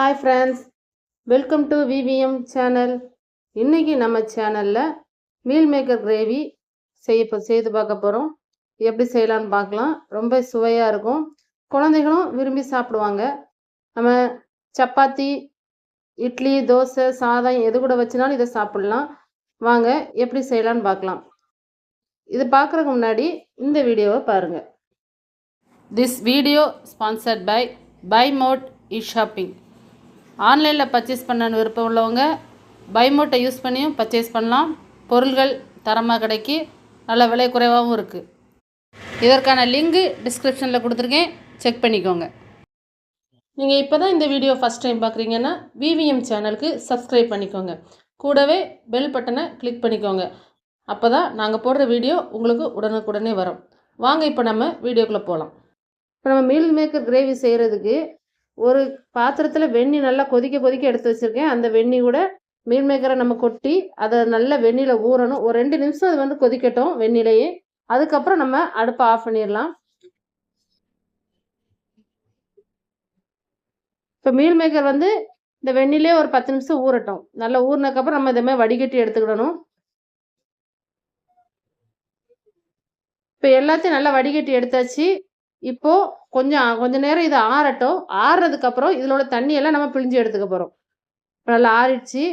Hi friends welcome to V V M channel இன்றைக்கி நம்ம சேனலில் மீல் மேக்கர் கிரேவி செய்ய செய்து பார்க்க போகிறோம் எப்படி செய்யலாம்னு பார்க்கலாம். ரொம்ப சுவையாக இருக்கும். குழந்தைகளும் விரும்பி சாப்பிடுவாங்க. நம்ம சப்பாத்தி இட்லி தோசை சாதம் எது கூட வச்சுனாலும் இதை சாப்பிட்லாம். வாங்க எப்படி செய்யலாம்னு பார்க்கலாம். இது பார்க்குறதுக்கு முன்னாடி இந்த வீடியோவை பாருங்கள் this video sponsored by by mod E shopping ஆன்லைனில் பர்ச்சேஸ் பண்ண விருப்பம் உள்ளவங்க பைமோட்டை யூஸ் பண்ணியும் பர்ச்சேஸ் பண்ணலாம். பொருள்கள் தரமாக கிடைக்கி நல்ல விலை குறைவாகவும் இருக்குது இதற்கான லிங்கு டிஸ்கிரிப்ஷனில் கொடுத்துருக்கேன். செக் பண்ணிக்கோங்க. நீங்கள் இப்போ தான் இந்த வீடியோ ஃபஸ்ட் டைம் பார்க்குறீங்கன்னா விவிஎம் சேனலுக்கு சப்ஸ்கிரைப் பண்ணிக்கோங்க. கூடவே பெல் பட்டனை கிளிக் பண்ணிக்கோங்க. அப்போ தான் நாங்கள் போடுற வீடியோ உங்களுக்கு உடனுக்குடனே வரும். வாங்க இப்போ நம்ம வீடியோக்குள்ளே போகலாம் இப்போ நம்ம மீல் மேக்கர் கிரேவி செய்கிறதுக்கு ஒரு பாத்திரத்தில் வெண்ணி நல்லா கொதிக்க கொதிக்க எடுத்து வச்சுருக்கேன். அந்த வெண்ணி கூட மீன் மேக்கரை நம்ம கொட்டி அதை நல்லா வெந்நியில் ஊறணும். ஒரு ரெண்டு நிமிஷம் அது வந்து கொதிக்கட்டும் வெந்நிலையே அதுக்கப்புறம் நம்ம அடுப்பை ஆஃப் பண்ணிடலாம். இப்போ மீல் மேக்கர் வந்து இந்த வெண்ணிலே ஒரு பத்து நிமிஷம் ஊறட்டும். நல்லா ஊறினதுக்கப்புறம் நம்ம இதை மாதிரி வடிகட்டி எடுத்துக்கிடணும். இப்போ எல்லாத்தையும் நல்லா வடிகட்டி எடுத்தாச்சு. இப்போ கொஞ்சம் கொஞ்ச நேரம் இது ஆறட்டும். ஆறுறதுக்கு அப்புறம் இதனோட தண்ணியெல்லாம் நம்ம பிழிஞ்சு எடுத்துக்க போகிறோம் இப்போ நல்லா ஆறிடுச்சு.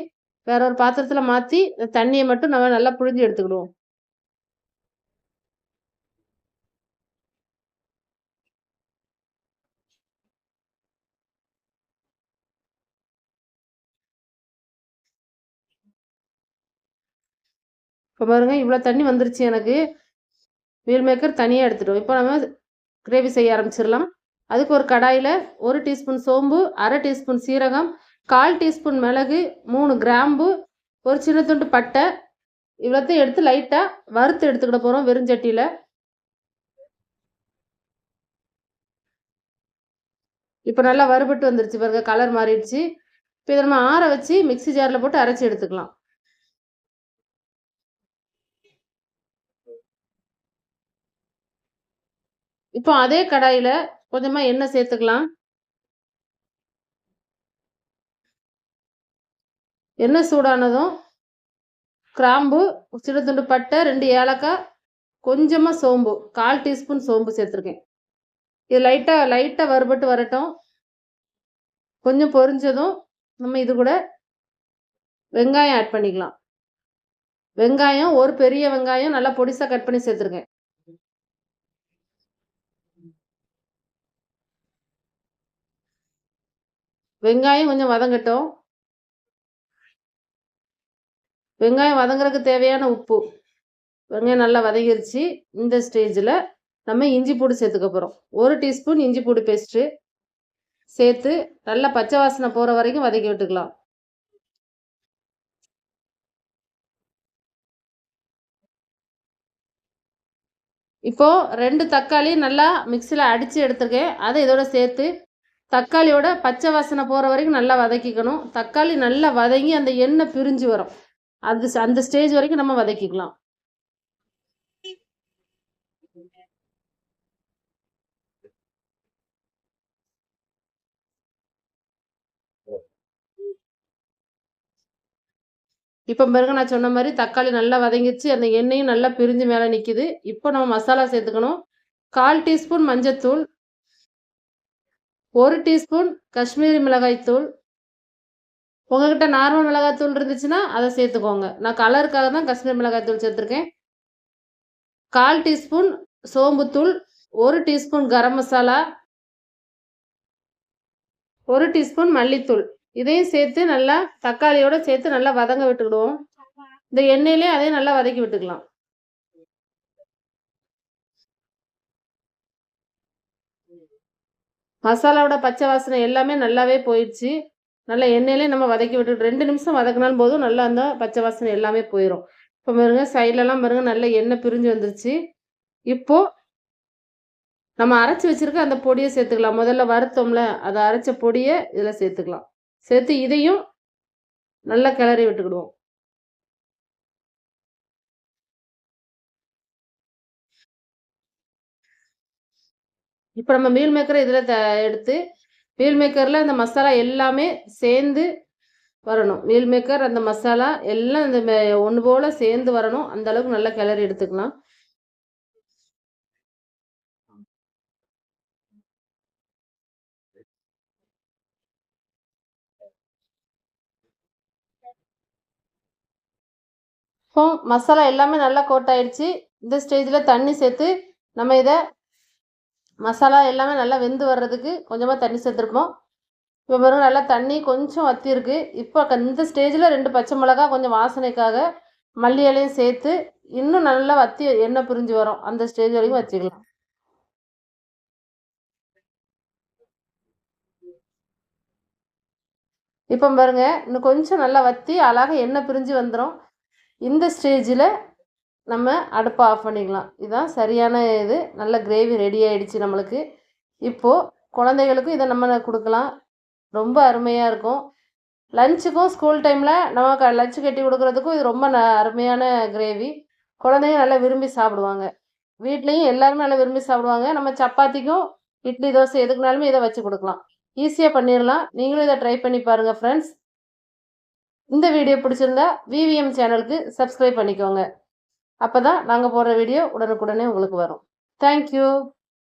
வேற ஒரு பாத்திரத்தில் மாற்றி இந்த தண்ணியை மட்டும் நம்ம நல்லா பிழிஞ்சு எடுத்துக்கிடுவோம். இப்போ பாருங்க இவ்வளோ தண்ணி வந்துருச்சு எனக்கு. வீல் மேக்கர் தனியாக எடுத்துட்டோம். இப்போ நம்ம கிரேவி செய்ய ஆரம்பிச்சிடலாம். அதுக்கு ஒரு கடாயில் ஒரு டீஸ்பூன் சோம்பு அரை டீஸ்பூன் சீரகம் கால் டீஸ்பூன் மிளகு மூணு கிராம்பு ஒரு சின்ன துண்டு பட்டை. இவ்வளோத்தையும் எடுத்து லைட்டாக வறுத்து எடுத்துக்கிட போகிறோம் வெறுஞ்சட்டியில். இப்போ நல்லா வறுபட்டு வந்துருச்சு பாருங்க கலர் மாறிடுச்சு. இப்போ இதை நம்ம ஆற வச்சு மிக்ஸி ஜாரில் போட்டு அரைச்சி எடுத்துக்கலாம். இப்போ அதே கடாயில் கொஞ்சமாக எண்ணெய் சேர்த்துக்கலாம். எண்ணெய் சூடானதும் கிராம்பு சிறு துண்டு பட்டை ரெண்டு ஏலக்காய் கொஞ்சமாக சோம்பு கால் டீஸ்பூன் சோம்பு சேர்த்துருக்கேன். இது லைட்டாக லைட்டாக வறுபட்டு வரட்டும். கொஞ்சம் பொரிஞ்சதும் நம்ம இது கூட வெங்காயம் ஆட் பண்ணிக்கலாம். வெங்காயம் ஒரு பெரிய வெங்காயம் நல்லா பொடிசாக கட் பண்ணி சேர்த்துருக்கேன். வெங்காயம் கொஞ்சம் வதங்கட்டும். வெங்காயம் வதங்குறதுக்கு தேவையான உப்பு. வெங்காயம் நல்லா வதங்கிருச்சு. இந்த ஸ்டேஜில் நம்ம இஞ்சி பூடு சேர்த்துக்க போகிறோம் ஒரு டீஸ்பூன் இஞ்சி பூடு பேஸ்ட்டு சேர்த்து நல்லா பச்சை வாசனை போகிற வரைக்கும் வதக்கி விட்டுக்கலாம். இப்போது ரெண்டு தக்காளி நல்லா மிக்சியில் அடித்து எடுத்துருக்கேன். அதை இதோட சேர்த்து தக்காளியோட பச்சை வாசனை போகிற வரைக்கும் நல்லா வதக்கிக்கணும். தக்காளி நல்லா வதங்கி அந்த எண்ணெய் பிரிஞ்சு வரும். அது அந்த ஸ்டேஜ் வரைக்கும் நம்ம வதக்கிக்கலாம். இப்போ பிறகு நான் சொன்ன மாதிரி தக்காளி நல்லா வதங்கிச்சு அந்த எண்ணெயும் நல்லா பிரிஞ்சு மேலே நிற்கிது இப்போ நம்ம மசாலா சேர்த்துக்கணும். கால் டீஸ்பூன் மஞ்சத்தூள் ஒரு டீஸ்பூன் காஷ்மீரி மிளகாய்த்தூள் உங்ககிட்ட நார்மல் மிளகாய்த்தூள் இருந்துச்சுன்னா அதை சேர்த்துக்கோங்க. நான் கலருக்காக தான் காஷ்மீர் மிளகாய்த்தூள் சேர்த்துருக்கேன். கால் டீஸ்பூன் சோம்புத்தூள் ஒரு டீஸ்பூன் கரம் மசாலா ஒரு டீஸ்பூன் மல்லித்தூள். இதையும் சேர்த்து நல்லா தக்காளியோட சேர்த்து நல்லா வதங்க விட்டுக்கிடுவோம். இந்த எண்ணெயிலே அதையும் நல்லா வதக்கி விட்டுக்கலாம். மசாலாவோட பச்சை வாசனை எல்லாமே நல்லாவே போயிடுச்சு. நல்லா எண்ணெயிலே நம்ம வதக்கி விட்டு ரெண்டு நிமிஷம் வதக்கினாலும் போதும் நல்லா அந்த பச்சை வாசனை எல்லாமே போயிடும் இப்போ பாருங்க சைட்லலாம் பாருங்க நல்ல எண்ணெய் பிரிஞ்சு வந்துருச்சு. இப்போது நம்ம அரைச்சி வச்சிருக்க அந்த பொடியை சேர்த்துக்கலாம். முதல்ல வறுத்தோம்ல அதை அரைச்ச பொடியை இதில் சேர்த்துக்கலாம். சேர்த்து இதையும் நல்லா கிளறி விட்டுக்கிடுவோம். இப்போ நம்ம மீல் மேக்கரை இதில் த எடுத்து மீல் மேக்கரில் இந்த மசாலா எல்லாமே சேர்ந்து வரணும். மீல் மேக்கர் அந்த மசாலா எல்லாம் இந்த ஒன்று போல் சேர்ந்து வரணும். அந்த அளவுக்கு நல்லா கிளறி எடுத்துக்கலாம். இப்போ மசாலா எல்லாமே நல்லா கோட் ஆயிடுச்சு. இந்த ஸ்டேஜில் தண்ணி சேர்த்து நம்ம இதை மசாலா எல்லாமே நல்லா வெந்து வர்றதுக்கு கொஞ்சமாக தண்ணி சேர்த்துருப்போம். இப்போ பாருங்கள் நல்லா தண்ணி கொஞ்சம் வத்திருக்கு. இப்போ இந்த ஸ்டேஜில் ரெண்டு பச்சை மிளகா கொஞ்சம் வாசனைக்காக மல்லி இலையும் சேர்த்து இன்னும் நல்லா வத்தி எண்ணெய் பிரிஞ்சு வரும். அந்த ஸ்டேஜ் வரைக்கும் வச்சுக்கலாம். இப்போ பாருங்க இன்னும் கொஞ்சம் நல்லா வத்தி அழகாக எண்ணெய் பிரிஞ்சு வந்துடும் இந்த ஸ்டேஜில் நம்ம அடுப்பை ஆஃப் பண்ணிக்கலாம். இதுதான் சரியான இது. நல்ல கிரேவி ரெடி ஆகிடுச்சு நம்மளுக்கு. இப்போது குழந்தைகளுக்கும் இதை நம்ம கொடுக்கலாம். ரொம்ப அருமையாக இருக்கும். லஞ்சுக்கும் ஸ்கூல் டைமில் நம்ம லஞ்சு கட்டி கொடுக்குறதுக்கும் இது ரொம்ப ந அருமையான கிரேவி குழந்தைங்க நல்லா விரும்பி சாப்பிடுவாங்க. வீட்லேயும் எல்லாருமே நல்லா விரும்பி சாப்பிடுவாங்க. நம்ம சப்பாத்திக்கும் இட்லி தோசை எதுக்குனாலுமே இதை வச்சு கொடுக்கலாம். ஈஸியாக பண்ணிடலாம் நீங்களும் இதை ட்ரை பண்ணி பாருங்கள் ஃப்ரெண்ட்ஸ் இந்த வீடியோ பிடிச்சிருந்தா விவிஎம் சேனலுக்கு சப்ஸ்கிரைப் பண்ணிக்கோங்க. அப்போ தான் நாங்கள் போடுற வீடியோ உடனுக்குடனே உங்களுக்கு வரும். தேங்க்யூ